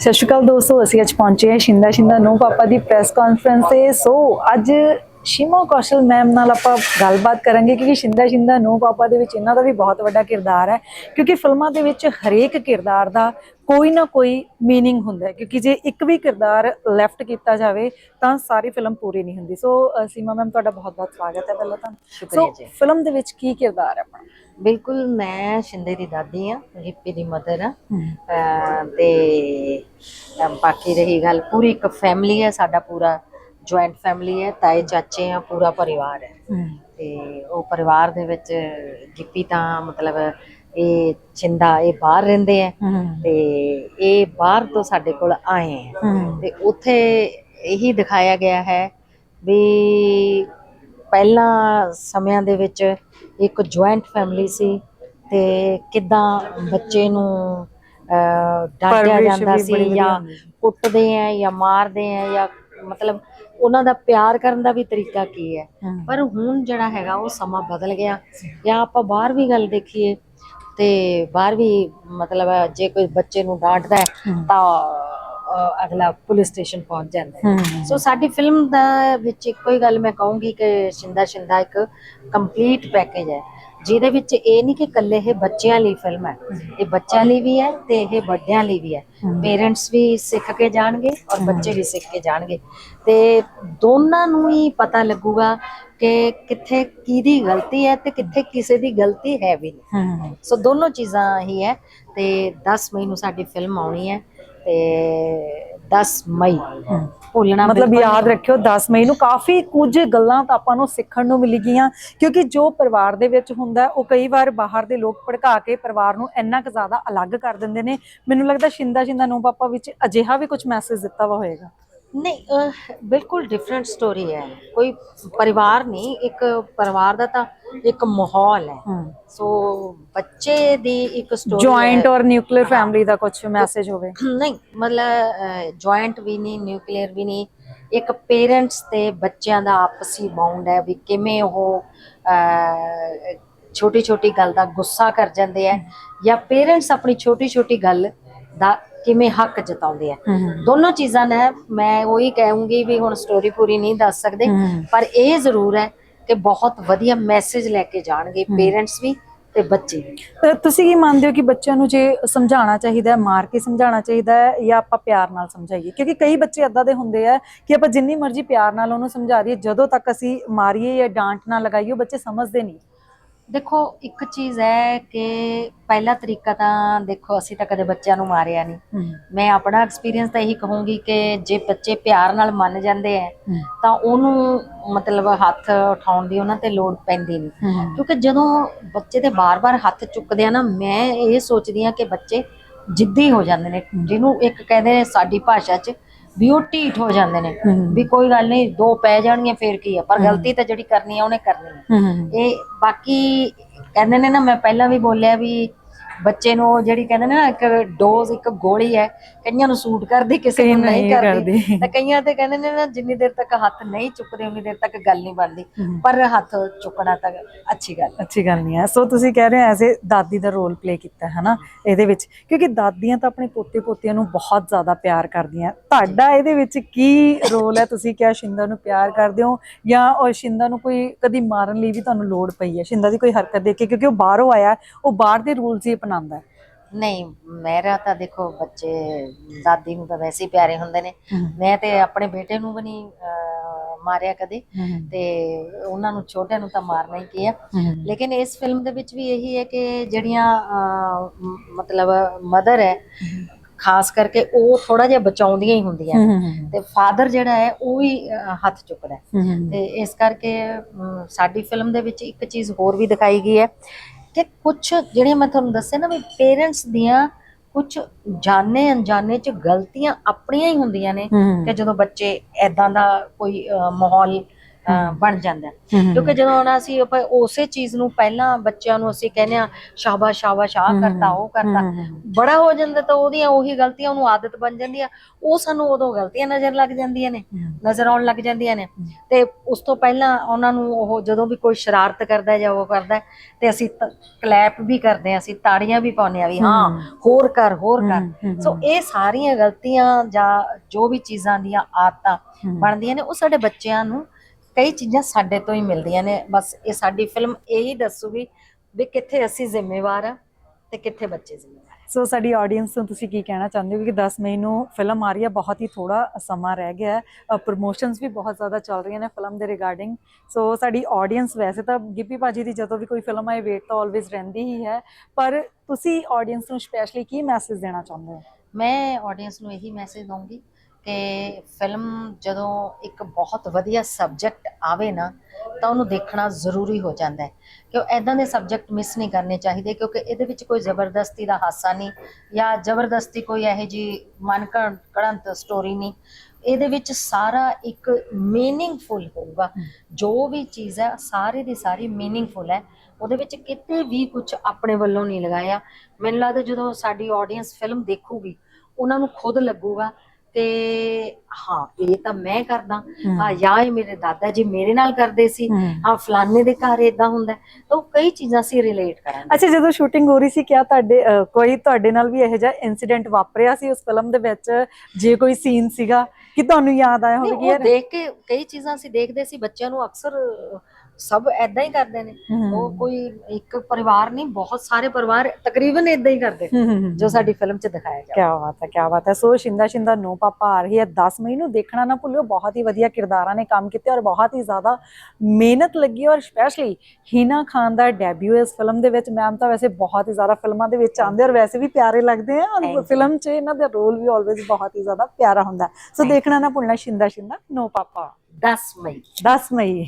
ਸਤਿ ਸ਼੍ਰੀ ਅਕਾਲ ਦੋਸਤੋ, ਅਸੀਂ ਅੱਜ ਪਹੁੰਚੇ ਹਾਂ ਸ਼ਿੰਦਾ ਸ਼ਿੰਦਾ ਨੋ ਪਾਪਾ ਦੀ ਪ੍ਰੈਸ ਕਾਨਫਰੰਸ ਤੇ। ਸੋ ਅੱਜ ਸ਼ਿਮਾ ਕੌਸ਼ਲ ਮੈਮ ਨਾਲ ਆਪਾਂ ਗੱਲਬਾਤ ਕਰਾਂਗੇ ਕਿਉਂਕਿ ਸ਼ਿੰਦਾ ਸ਼ਿੰਦਾ ਨੂੰ ਪਾਪਾ ਦੇ ਵਿੱਚ ਇਹਨਾਂ ਦਾ ਵੀ ਬਹੁਤ ਵੱਡਾ ਕਿਰਦਾਰ ਹੈ ਕਿਉਂਕਿ ਫਿਲਮਾਂ ਦੇ ਵਿੱਚ ਹਰੇਕ ਕਿਰਦਾਰ ਦਾ ਕੋਈ ਨਾ ਕੋਈ मीनिंग ਹੁੰਦਾ ਹੈ ਕਿਉਂਕਿ ਜੇ ਇੱਕ ਵੀ ਕਿਰਦਾਰ ਲੈਫਟ ਕੀਤਾ ਜਾਵੇ ਤਾਂ ਸਾਰੀ ਫਿਲਮ ਪੂਰੀ ਨਹੀਂ ਹੁੰਦੀ ਸੋ ਅ, ਸੀਮਾ ਮੈਮ ਤੁਹਾਡਾ ਬਹੁਤ ਬਹੁਤ ਸਵਾਗਤ ਹੈ ਪਹਿਲਾਂ ਤਾਂ ਸ਼ੁਕਰੀਆ ਸੋ ਜੀ। ਫਿਲਮ ਦੇ ਵਿੱਚ ਕੀ ਕਿਰਦਾਰ ਹੈ ਆਪਣਾ ਬਿਲਕੁਲ ਮੈਂ ਸ਼ਿੰਦੇ ਦੀ ਦਾਦੀ ਆ ਗਿੱਪੀ ਦੀ ਮਦਰ ਆ ਹਮ, ਅਹ ਤੇ ਅਹ ਬਾਕੀ ਰਹੀ ਗੱਲ ਪੂਰੀ ਇੱਕ ਫੈਮਿਲੀ ਹੈ ਸਾਡਾ ਪੂਰਾ ਜੁਆਇੰਟ ਫੈਮਿਲੀ ਹੈ ਤਾਏ ਚਾਚੇ ਆ ਪੂਰਾ ਪਰਿਵਾਰ ਹੈ। ਤੇ ਉਹ ਪਰਿਵਾਰ ਦੇ ਵਿੱਚ ਗਿੱਪੀ ਤਾਂ ਮਤਲਬ ਇਹ ਛਿੰਦਾ ਇਹ ਬਾਹਰ ਰਹਿੰਦੇ ਆ ਤੇ ਇਹ ਬਾਹਰ ਤੋਂ ਸਾਡੇ ਕੋਲ ਆਏ ਆ ਤੇ ਉੱਥੇ ਇਹੀ ਦਿਖਾਇਆ ਗਿਆ ਹੈ ਵੀ ਪਹਿਲਾਂ ਸਮਿਆਂ ਦੇ ਵਿੱਚ ਇੱਕ ਜੁਆਇੰਟ ਫੈਮਿਲੀ ਸੀ ਤੇ ਕਿਦਾਂ ਬੱਚੇ ਨੂੰ ਡਾਂਟਿਆ ਜਾਂਦਾ ਸੀ ਜਾਂ। ਕੁੱਟਦੇ ਆ ਜਾਂ ਮਾਰਦੇ ਆ ਜਾਂ ਮਤਲਬ ਉਹਨਾਂ ਦਾ ਪਿਆਰ ਕਰਨ ਦਾ ਵੀ ਤਰੀਕਾ ਕੀ ਹੈ? ਪਰ ਹੁਣ ਜਿਹੜਾ ਹੈਗਾ ਉਹ ਸਮਾਂ ਬਦਲ ਗਿਆ। ਜਾਂ ਆਪਾਂ ਬਾਹਰ ਵੀ ਗੱਲ ਦੇਖੀਏ ਤੇ ਬਾਹਰ ਵੀ ਮਤਲਬ ਜੇ ਕੋਈ ਬੱਚੇ ਨੂੰ ਡਾਂਟਦਾ ਹੈ। ਤਾਂ ਅਗਲਾ ਪੁਲਿਸ ਸਟੇਸ਼ਨ ਪਹੁੰਚ ਜਾਂਦਾ ਹੈ। ਸੋ ਸਾਡੀ ਫਿਲਮ ਦਾ ਵਿੱਚ ਇੱਕੋ ਹੀ ਗੱਲ ਮੈਂ ਕਹੂੰਗੀ ਕਿ ਸ਼ਿੰਦਾ ਸ਼ਿੰਦਾ ਇੱਕ ਕੰਪਲੀਟ ਪੈਕੇਜ ਹੈ। ਜਿਹਦੇ ਵਿੱਚ ਇਹ ਨਹੀਂ ਕਿ ਇਕੱਲੇ ਇਹ ਬੱਚਿਆਂ ਲਈ ਫਿਲਮ ਹੈ। ਇਹ ਬੱਚਿਆਂ ਲਈ ਵੀ ਹੈ ਤੇ ਇਹ ਵੱਡਿਆਂ ਲਈ ਵੀ ਹੈ। ਪੇਰੈਂਟਸ ਵੀ ਸਿੱਖ ਕੇ ਜਾਣਗੇ ਔਰ ਬੱਚੇ ਵੀ ਸਿੱਖ ਕੇ ਜਾਣਗੇ। ਤੇ ਦੋਨਾਂ ਨੂੰ ਹੀ ਪਤਾ ਲੱਗੂਗਾ ਕਿ ਕਿੱਥੇ ਕਿਹਦੀ ਗਲਤੀ ਹੈ ਤੇ ਕਿੱਥੇ ਕਿਸੇ ਦੀ ਗਲਤੀ ਹੈ ਵੀ ਨਹੀਂ। ਸੋ ਦੋਨੋਂ ਚੀਜ਼ਾਂ ਹੀ ਹੈ ਤੇ 10 ਮਈ ਨੂੰ ਸਾਡੀ ਫਿਲਮ ਆਉਣੀ ਹੈ ਤੇ 10 ਮਈ। ਭੁੱਲਣਾ ਮਤਲਬ ਯਾਦ ਰੱਖਿਓ 10 ਮਈ ਨੂੰ। ਕਾਫੀ ਕੁਝ ਗੱਲਾਂ ਤਾਂ ਆਪਾਂ ਨੂੰ ਸਿੱਖਣ ਨੂੰ ਮਿਲ ਗਈਆਂ ਕਿਉਂਕਿ ਜੋ ਪਰਿਵਾਰ ਦੇ ਵਿੱਚ ਹੁੰਦਾ ਉਹ ਕਈ ਵਾਰ ਬਾਹਰ ਦੇ ਲੋਕ ਭੜਕਾ ਕੇ ਪਰਿਵਾਰ ਨੂੰ ਇੰਨਾ ਕੁ ਜ਼ਿਆਦਾ ਅਲੱਗ ਕਰ ਦਿੰਦੇ ਨੇ। ਮੈਨੂੰ ਲੱਗਦਾ ਸ਼ਿੰਦਾ ਸ਼ਿੰਦਾ ਨੂੰ ਪਾਪਾ ਵਿੱਚ ਅਜਿਹਾ ਵੀ ਕੁਝ ਮੈਸੇਜ ਦਿੱਤਾ ਵਾ ਹੋਏਗਾ। ਨਹੀਂ ਬਿਲਕੁਲ ਡਿਫਰੈਂਟ ਸਟੋਰੀ ਹੈ। ਕੋਈ ਪਰਿਵਾਰ ਨਹੀਂ ਇੱਕ ਪਰਿਵਾਰ ਦਾ ਤਾਂ ਇੱਕ ਮਾਹੌਲ ਹੈ। ਸੋ ਬੱਚੇ ਦੀ ਇੱਕ ਸਟੋਰੀ ਜੁਆਇੰਟ ਔਰ ਨਿਊਕਲੀਅਰ ਫੈਮਿਲੀ ਦਾ ਕੁਝ ਮੈਸੇਜ ਹੋਵੇ। ਨਹੀਂ ਮਤਲਬ ਜੁਆਇੰਟ ਵੀ ਨਹੀਂ ਨਿਊਕਲੀਅਰ ਵੀ ਨਹੀਂ। ਇੱਕ ਪੇਰੈਂਟਸ ਤੇ ਬੱਚਿਆਂ ਦਾ ਆਪਸੀ ਬਾਉਂਡ ਹੈ ਵੀ ਕਿਵੇਂ ਉਹ ਛੋਟੀ ਛੋਟੀ ਗੱਲ ਦਾ ਗੁੱਸਾ ਕਰ ਜਾਂਦੇ ਆ ਜਾਂ ਪੇਰੈਂਟਸ ਆਪਣੀ ਛੋਟੀ ਛੋਟੀ ਗੱਲ ਦਾ ਕਿਵੇਂ ਹੱਕ ਜਤਾਉਂਦੇ ਆ ਦੋਨੋਂ ਚੀਜ਼ਾਂ ਨੇ ਮੈਂ ਉਹੀ ਕਹੂੰਗੀ ਵੀ ਹੁਣ ਸਟੋਰੀ ਪੂਰੀ ਨਹੀਂ ਦੱਸ ਸਕਦੇ। ਪਰ ਇਹ ਜ਼ਰੂਰ ਹੈ ਕਿ ਬਹੁਤ ਵਧੀਆ ਮੈਸੇਜ ਲੈ ਕੇ ਜਾਣਗੇ ਪੇਰੈਂਟਸ ਵੀ ਤੇ ਬੱਚੇ ਵੀ। ਤਾਂ ਤੁਸੀਂ ਕੀ ਮੰਨਦੇ ਹੋ ਕਿ ਬੱਚਿਆਂ ਨੂੰ ਜੇ ਸਮਝਾਉਣਾ ਚਾਹੀਦਾ ਹੈ ਮਾਰ ਕੇ ਸਮਝਾਉਣਾ ਚਾਹੀਦਾ ਹੈ ਜਾਂ ਆਪਾਂ ਪਿਆਰ ਨਾਲ ਸਮਝਾਈਏ? ਕਿਉਂਕਿ ਕਈ ਬੱਚੇ ਇਦਾਂ ਦੇ ਹੁੰਦੇ ਆ ਕਿ ਆਪਾਂ ਜਿੰਨੀ ਮਰਜ਼ੀ ਪਿਆਰ ਨਾਲ ਉਹਨੂੰ ਸਮਝਾ ਦਈਏ ਜਦੋਂ ਤੱਕ ਅਸੀਂ ਮਾਰੀਏ ਜਾਂ ਡਾਂਟ ਨਾ ਲਗਾਈਏ ਉਹ ਬੱਚੇ ਸਮਝਦੇ ਨਹੀਂ। ਦੇਖੋ ਇੱਕ ਚੀਜ਼ ਹੈ ਕਿ ਪਹਿਲਾ ਤਰੀਕਾ ਤਾਂ ਦੇਖੋ ਅਸੀਂ ਤਾਂ ਕਦੇ ਬੱਚਿਆਂ ਨੂੰ ਮਾਰਿਆ ਨਹੀਂ ਮੈਂ ਆਪਣਾ ਐਕਸਪੀਰੀਅੰਸ ਤਾਂ ਇਹੀ ਕਹੂੰਗੀ ਕਿ ਜੇ ਬੱਚੇ ਪਿਆਰ ਨਾਲ ਮੰਨ ਜਾਂਦੇ ਆ ਤਾਂ ਉਹਨੂੰ ਮਤਲਬ ਹੱਥ ਉਠਾਉਣ ਦੀ ਉਹਨਾਂ ਤੇ ਲੋੜ ਪੈਂਦੀ ਨਹੀਂ ਕਿਉਂਕਿ ਜਦੋਂ ਬੱਚੇ ਤੇ ਬਾਰ-ਬਾਰ ਹੱਥ ਚੁੱਕਦੇ ਆ ਨਾ ਮੈਂ ਇਹ ਸੋਚਦੀ ਆ ਕਿ ਬੱਚੇ ਜਿੱਦੀ ਹੋ ਜਾਂਦੇ ਨੇ। ਜਿਹਨੂੰ ਇੱਕ ਕਹਿੰਦੇ ਨੇ ਸਾਡੀ ਭਾਸ਼ਾ 'ਚ ਵੀ ਉਹ ਢੀਠ ਹੋ ਜਾਂਦੇ ਨੇ। ਵੀ ਕੋਈ ਗੱਲ ਨਹੀਂ ਦੋ ਪੈ ਜਾਣਗੀਆਂ ਫੇਰ ਕੀ ਆ? ਪਰ ਗਲਤੀ ਤਾਂ ਜਿਹੜੀ ਕਰਨੀ ਆ ਉਹਨੇ ਕਰਨੀ ਆ। ਇਹ ਬਾਕੀ ਕਹਿੰਦੇ ਨੇ ਨਾ ਮੈਂ ਪਹਿਲਾਂ ਵੀ ਬੋਲਿਆ ਵੀ ਬੱਚੇ ਨੂੰ ਉਹ ਜਿਹੜੀ ਕਹਿੰਦੇ ਨੇ ਨਾ ਇੱਕ ਡੋਜ਼ ਇੱਕ ਗੋਲੀ ਹੈ ਕਈਆਂ ਨੂੰ ਸੂਟ ਕਰਦੀ ਕਿਸੇ ਨੂੰ ਨਹੀਂ ਕਰਦੀ। ਤਾਂ ਕਈਆਂ ਤੇ ਕਹਿੰਦੇ ਨੇ ਨਾ ਜਿੰਨੀ ਦੇਰ ਤੱਕ ਹੱਥ ਨਹੀਂ ਚੁੱਕਦੇ ਉਨੀ ਦੇਰ ਤੱਕ ਗੱਲ ਨਹੀਂ ਬਣਦੀ। ਪਰ ਹੱਥ ਚੁੱਕਣਾ ਤਾਂ ਅੱਛੀ ਗੱਲ ਅੱਛੀ ਗੱਲ ਨਹੀਂ ਹੈ। ਸੋ ਤੁਸੀਂ ਕਹਿ ਰਹੇ ਹੋ ਐਜ਼ ਦਾਦੀ ਦਾ ਰੋਲ ਪਲੇ ਕੀਤਾ ਹੈ ਨਾ ਇਹਦੇ ਵਿੱਚ। ਕਿਉਂਕਿ ਦਾਦੀਆਂ ਤਾਂ ਆਪਣੇ ਪੋਤੇ ਪੋਤੀਆਂ ਨੂੰ ਬਹੁਤ ਜ਼ਿਆਦਾ ਪਿਆਰ ਕਰਦੀਆਂ। ਤੁਹਾਡਾ ਇਹਦੇ ਵਿੱਚ ਕੀ ਰੋਲ ਹੈ? ਤੁਸੀਂ ਕਿਹਾ ਸ਼ਿੰਦਾ ਨੂੰ ਪਿਆਰ ਕਰਦੇ ਹੋ ਜਾਂ ਉਹ ਸ਼ਿੰਦਾ ਨੂੰ ਕੋਈ ਕਦੀ ਮਾਰਨ ਲਈ ਵੀ ਤੁਹਾਨੂੰ ਲੋੜ ਪਈ ਹੈ? ਸ਼ਿੰਦਾ ਦੀ ਕੋਈ ਹਰਕਤ ਦੇਖ? ਕੇ ਕਿਉਂਕਿ ਉਹ ਬਾਹਰੋਂ ਆਇਆ ਉਹ ਬਾਹਰ ਦੇ ਰੂਲਸ ਹੀ ਅਪਣਾਉਂਦਾ ਹੈ? ਨਹੀਂ ਮੇਰਾ ਤਾਂ ਦੇਖੋ ਬੱਚੇ ਦਾਦੀ ਨੂੰ ਤਾਂ ਵੈਸੇ ਹੀ ਪਿਆਰੇ ਹੁੰਦੇ ਨੇ। ਮੈਂ ਤੇ ਆਪਣੇ ਬੇਟੇ ਨੂੰ ਵੀ ਨਹੀਂ ਮਾਰਿਆ ਕਦੇ। ਤੇ ਉਹਨਾਂ ਨੂੰ ਛੋਟਿਆਂ ਨੂੰ ਤਾਂ ਮਾਰਨਾ ਹੀ ਕੀ ਆ। ਲੇਕਿਨ ਇਸ ਫਿਲਮ ਦੇ ਵਿੱਚ ਵੀ ਇਹੀ ਹੈ ਕਿ ਜਿਹੜੀਆਂ ਮਤਲਬ ਮਦਰ ਹੈ ਖਾਸ ਕਰਕੇ ਉਹ ਥੋੜਾ ਜਿਹਾ ਬਚਾਉਂਦੀਆਂ ਹੀ ਹੁੰਦੀਆਂ ਤੇ ਫਾਦਰ ਜਿਹੜਾ ਹੈ ਉਹ ਵੀ ਹੱਥ ਚੁੱਕਦਾ ਤੇ ਇਸ ਕਰਕੇ ਸਾਡੀ ਫਿਲਮ ਦੇ ਵਿੱਚ ਇੱਕ ਚੀਜ਼ ਹੋਰ ਵੀ ਦਿਖਾਈ ਗਈ ਹੈ। ਕਿ ਕੁਝ ਜਿਹੜੀਆਂ ਮੈਂ ਤੁਹਾਨੂੰ ਦੱਸਿਆ ਨਾ ਵੀ ਪੇਰੈਂਟਸ ਦੀਆਂ ਕੁਝ ਜਾਣੇ ਅਣਜਾਣੇ ਚ ਗਲਤੀਆਂ ਆਪਣੀਆਂ ਹੀ ਹੁੰਦੀਆਂ ਨੇ ਕਿ ਜਦੋਂ ਬੱਚੇ ਐਦਾਂ ਦਾ ਕੋਈ ਮਾਹੌਲ ਬਣ ਜਾਂਦਾ। ਕਿਉਂਕਿ ਜਦੋਂ ਹੁਣ ਅਸੀਂ ਉਸੇ ਚੀਜ਼ ਨੂੰ ਪਹਿਲਾਂ ਬੱਚਿਆਂ ਨੂੰ ਅਸੀਂ ਕਹਿੰਦੇ ਆ ਸ਼ਾਬਾਸ਼ ਸ਼ਾਬਾਸ਼ ਆ ਕਰਤਾ ਉਹ ਕਰਤਾ ਬੜਾ ਹੋ ਜਾਂਦਾ ਤਾਂ ਉਹਦੀਆਂ ਉਹੀ ਗਲਤੀਆਂ ਉਹਨੂੰ ਆਦਤ ਬਣ ਜਾਂਦੀ ਆ। ਉਹ ਸਾਨੂੰ ਉਦੋਂ ਗਲਤੀਆਂ ਨਜ਼ਰ ਲੱਗ ਜਾਂਦੀਆਂ ਨੇ ਨਜ਼ਰ ਆਉਣ ਲੱਗ ਜਾਂਦੀਆਂ ਨੇ। ਤੇ ਉਸ ਤੋਂ ਪਹਿਲਾਂ ਉਹਨਾਂ ਨੂੰ ਉਹ ਜਦੋਂ ਵੀ ਕੋਈ ਸ਼ਰਾਰਤ ਕਰਦਾ ਜਾਂ ਉਹ ਕਰਦਾ ਤੇ ਅਸੀਂ ਕਲੈਪ ਵੀ ਕਰਦੇ ਆ ਅਸੀਂ ਤਾੜੀਆਂ ਵੀ ਪਾਉਂਦੇ ਆ ਵੀ ਹਾਂ ਹੋਰ ਕਰ ਹੋਰ ਕਰ। ਸੋ ਇਹ ਸਾਰੀਆਂ ਗਲਤੀਆਂ ਜਾਂ ਜੋ ਵੀ ਚੀਜ਼ਾਂ ਦੀਆਂ ਆਦਤਾਂ ਬਣਦੀਆਂ ਨੇ ਉਹ ਸਾਡੇ ਬੱਚਿਆਂ ਨੂੰ ਕਈ ਚੀਜ਼ਾਂ ਸਾਡੇ ਤੋਂ ਹੀ ਮਿਲਦੀਆਂ ਨੇ ਬਸ ਇਹ ਸਾਡੀ ਫਿਲਮ ਇਹੀ ਦੱਸੂਗੀ ਵੀ ਕਿੱਥੇ ਅਸੀਂ ਜ਼ਿੰਮੇਵਾਰ ਆ ਤੇ ਕਿੱਥੇ ਬੱਚੇ ਜ਼ਿੰਮੇਵਾਰ ਸੋ ਸਾਡੀ ਆਡੀਅנס ਨੂੰ ਤੁਸੀਂ ਕੀ ਕਹਿਣਾ ਚਾਹੁੰਦੇ ਹੋ? ਕਿ 10 ਮਈ ਨੂੰ ਫਿਲਮ ਆ ਰਹੀ ਹੈ ਬਹੁਤ ਹੀ ਥੋੜਾ ਸਮਾਂ ਰਹਿ ਗਿਆ ਹੈ। ਪ੍ਰੋਮੋਸ਼ਨਸ ਵੀ ਬਹੁਤ ਜ਼ਿਆਦਾ ਚੱਲ ਰਹੀਆਂ ਨੇ ਫਿਲਮ ਦੇ ਰਿਗਾਰਡਿੰਗ ਸੋ ਸਾਡੀ ਆਡੀਅנס ਵੈਸੇ ਤਾਂ ਗਿੱਪੀ ਬਾਜੀ ਦੀ ਜਦੋਂ ਵੀ ਕੋਈ ਫਿਲਮ ਆਏ ਵੇਟ ਤਾਂ ਆਲਵੇਜ਼ ਰਹਿੰਦੀ ਹੀ ਹੈ। ਪਰ ਤੁਸੀਂ ਆਡੀਅנס ਨੂੰ ਸਪੈਸ਼ਲੀ ਕੀ ਮੈਸੇਜ ਦੇਣਾ ਚਾਹੁੰਦੇ ਹੋ? ਮੈਂ ਆਡੀਅנס ਨੂੰ ਇਹੀ ਮੈਸੇਜ ਦਊਂਗੀ ਕਿ ਫਿਲਮ ਜਦੋਂ ਇੱਕ ਬਹੁਤ ਵਧੀਆ ਸਬਜੈਕਟ ਆਵੇ ਨਾ ਤਾਂ ਉਹਨੂੰ ਦੇਖਣਾ ਜ਼ਰੂਰੀ ਹੋ ਜਾਂਦਾ ਹੈ। ਕਿਉਂ ਐਦਾਂ ਦੇ ਸਬਜੈਕਟ ਮਿਸ ਨਹੀਂ ਕਰਨੇ ਚਾਹੀਦੇ ਕਿਉਂਕਿ ਇਹਦੇ ਵਿੱਚ ਕੋਈ ਜ਼ਬਰਦਸਤੀ ਦਾ ਹਾਸਾ ਨਹੀਂ ਜਾਂ ਜ਼ਬਰਦਸਤੀ ਕੋਈ ਇਹੋ ਜੀ ਮਨ ਘੜੰਤ ਸਟੋਰੀ ਨਹੀਂ। ਇਹਦੇ ਵਿੱਚ ਸਾਰਾ ਇੱਕ ਮੀਨਿੰਗਫੁਲ ਹੋਊਗਾ। ਜੋ ਵੀ ਚੀਜ਼ ਹੈ ਸਾਰੀ ਦੀ ਸਾਰੀ ਮੀਨਿੰਗਫੁਲ ਹੈ। ਉਹਦੇ ਵਿੱਚ ਕਿਤੇ ਵੀ ਕੁਝ ਆਪਣੇ ਵੱਲੋਂ ਨਹੀਂ ਲਗਾਇਆ। ਮੈਨੂੰ ਲੱਗਦਾ ਜਦੋਂ ਸਾਡੀ ਆਡੀਅנס ਫਿਲਮ ਦੇਖੂਗੀ ਉਹਨਾਂ ਨੂੰ ਖੁਦ ਲੱਗੂਗਾ ਤੇ ਹਾਂ ਇਹ ਤਾਂ ਮੈਂ ਕਰਦਾ। ਹਾਂ। ਜਾਂ ਇਹ ਮੇਰੇ ਦਾਦਾ ਜੀ ਮੇਰੇ ਨਾਲ ਕਰਦੇ ਸੀ। ਹਾਂ। ਫਲਾਣੇ ਦੇ ਘਰ ਇਦਾਂ ਹੁੰਦਾ। ਤਾਂ ਕਈ ਚੀਜ਼ਾਂ ਸੀ ਰਿਲੇਟ ਕਰਾਂਗੇ। ਅੱਛਾ ਜਦੋਂ ਸ਼ੂਟਿੰਗ ਹੋ ਰਹੀ ਸੀ ਕਿਆ ਤੁਹਾਡੇ ਕੋਈ ਤੁਹਾਡੇ ਨਾਲ ਵੀ ਇਹੋ ਜਿਹਾ ਇਨਸੀਡੈਂਟ ਵਾਪਰਿਆ ਸੀ ਉਸ ਫਿਲਮ ਦੇ ਵਿੱਚ? ਜੇ ਕੋਈ ਸੀਨ ਸੀਗਾ ਕਿ ਤੁਹਾਨੂੰ ਯਾਦ ਆਇਆ ਹੋਵੇ ਕਿ ਉਹ ਦੇਖ ਕੇ ਕਈ ਚੀਜ਼ਾਂ ਅਸੀਂ ਦੇਖਦੇ ਸੀ। ਬੱਚਿਆਂ ਨੂੰ ਅਕਸਰ ਸਭ ਐਦਾਂ ਹੀ ਕਰਦੇ ਨੇ। ਉਹ ਕੋਈ ਇੱਕ ਪਰਿਵਾਰ ਨਹੀਂ ਬਹੁਤ ਸਾਰੇ ਪਰਿਵਾਰ ਤਕਰੀਬਨ ਇਦਾਂ ਹੀ ਕਰਦੇ। ਜੋ ਸਾਡੀ ਫਿਲਮ 'ਚ ਦਿਖਾਇਆ ਗਿਆ ਕਿਆ ਬਾਤ ਹੈ ਕਿਆ ਬਾਤ ਹੈ ਸੋ ਸ਼ਿੰਦਾ ਸ਼ਿੰਦਾ ਨੋ ਪਾਪਾ ਆ ਰਹੀ ਹੈ 10 ਮਈ ਨੂੰ ਦੇਖਣਾ ਨਾ ਭੁੱਲਿਓ ਬਹੁਤ ਹੀ ਵਧੀਆ ਕਿਰਦਾਰਾਂ ਨੇ ਕੰਮ ਕੀਤੇ ਔਰ ਬਹੁਤ ਹੀ ਜ਼ਿਆਦਾ ਮਿਹਨਤ ਲੱਗੀ ਔਰ ਸਪੈਸ਼ਲੀ ਹੀਨਾ ਖਾਨ ਦਾ ਡੈਬਿਊ ਇਸ ਫਿਲਮ ਦੇ ਵਿੱਚ ਮੈਮ ਤਾਂ ਵੈਸੇ ਬਹੁਤ ਹੀ ਜ਼ਿਆਦਾ ਫਿਲਮਾਂ ਦੇ ਵਿੱਚ ਆਉਂਦੇ ਔਰ ਵੈਸੇ ਵੀ ਪਿਆਰੇ ਲੱਗਦੇ ਆ ਔਰ. ਫਿਲਮ 'ਚ ਇਹਨਾਂ ਦਾ ਰੋਲ ਵੀ ਆਲਵੇਜ਼ ਬਹੁਤ ਹੀ ਜ਼ਿਆਦਾ ਪਿਆਰਾ ਹੁੰਦਾ। ਸੋ. ਦੇਖਣਾ ਨਾ ਭੁੱਲਣਾ ਸ਼ਿੰਦਾ ਸ਼ਿੰਦਾ ਨੋ ਪਾਪਾ 10 ਮਈ 10 ਮਈ